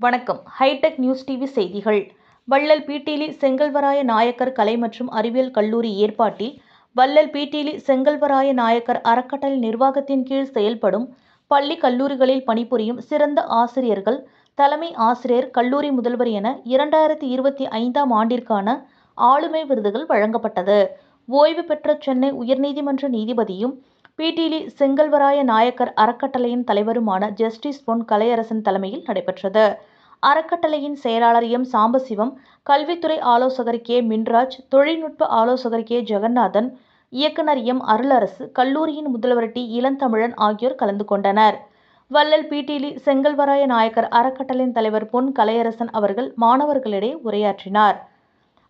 வணக்கம். Hitech news TV செய்திகள். வள்ளல் பீட்டிலி செங்கல்வராய நாயக்கர் கலை மற்றும் அறிவியல் கல்லூரி ஏற்பாட்டில் வள்ளல் பீட்டிலி செங்கல்வராய நாயக்கர் அறக்கட்டளை நிர்வாகத்தின் கீழ் செயல்படும் பள்ளி கல்லூரிகளில் பணிபுரியும் சிறந்த ஆசிரியர்கள் தலைமை ஆசிரியர் கல்லூரி முதல்வர் என இரண்டாயிரத்தி இருபத்தி ஐந்தாம் ஆண்டிற்கான ஆளுமை விருதுகள் வழங்கப்பட்டது. ஓய்வு பெற்ற சென்னை உயர்நீதிமன்ற நீதிபதியும் பிடிலி செங்கல்வராய நாயக்கர் அறக்கட்டளையின் தலைவருமான ஜஸ்டிஸ் பொன் கலையரசன் தலைமையில் நடைபெற்றது. அறக்கட்டளையின் செயலாளர் எம். சாம்பசிவம் கல்வித்துறை ஆலோசகர் கே. மின்ராஜ் தொழில்நுட்ப ஆலோசகர் கே. ஜெகநாதன் இயக்குனர் எம். அருளரசு கல்லூரியின் முதல்வர் டி. இளந்தமிழன் ஆகியோர் கலந்து கொண்டனர். வள்ளல் பிடிலி செங்கல்வராய நாயக்கர் அறக்கட்டளையின் தலைவர் பொன் கலையரசன் அவர்கள் மாணவர்களிடையே உரையாற்றினார்.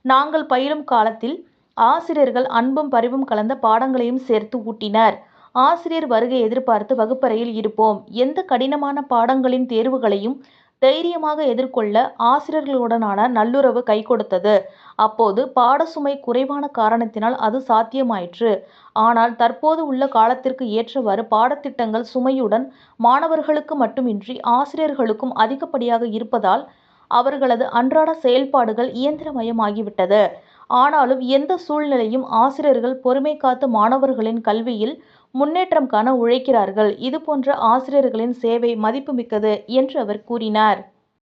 நாங்கள் பயிலும் காலத்தில் ஆசிரியர்கள் அன்பும் பரிவும் கலந்த பாடங்களையும் சேர்த்து ஊட்டினர். ஆசிரியர் வருகை எதிர்பார்த்து வகுப்பறையில் இருப்போம். எந்த கடினமான பாடங்களின் தேர்வுகளையும் தைரியமாக எதிர்கொள்ள ஆசிரியர்களுடனான நல்லுறவு கை கொடுத்தது. அப்போது பாடசுமை குறைவான காரணத்தினால் அது சாத்தியமாயிற்று. ஆனால் தற்போது உள்ள காலத்திற்கு ஏற்றவாறு பாடத்திட்டங்கள் சுமையுடன் மாணவர்களுக்கு மட்டுமின்றி ஆசிரியர்களுக்கும் அதிகப்படியாக இருப்பதால் அவர்களது அன்றாட செயல்பாடுகள் இயந்திரமயமாகிவிட்டது. ஆனாலும் எந்த சூழ்நிலையும் ஆசிரியர்கள் பொறுமை காத்து மாணவர்களின் கல்வியில் முன்னேற்றம் காண உழைக்கிறார்கள். இதுபோன்ற ஆசிரியர்களின் சேவை மதிப்புமிக்கது என்று அவர் கூறினார்.